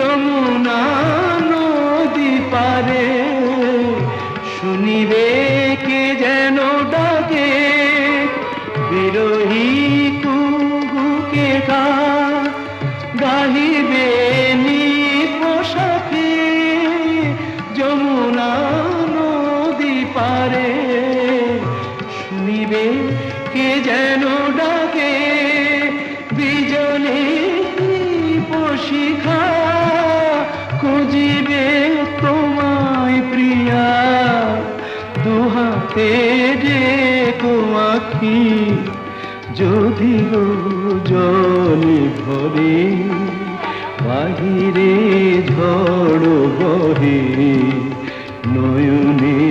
যমুনা নদী পারে, শুনিবে কে যেন ডাকে, বিরোহী তুহুকে গা গাহিবে নি পোশাকে, যমুনা নদী পারে, শুনিবে কে যেন ডাকে বিজলে শিখা ডেকো আখি যদিও জলে ভরে বাহিরে ঝড় বহে নয়নে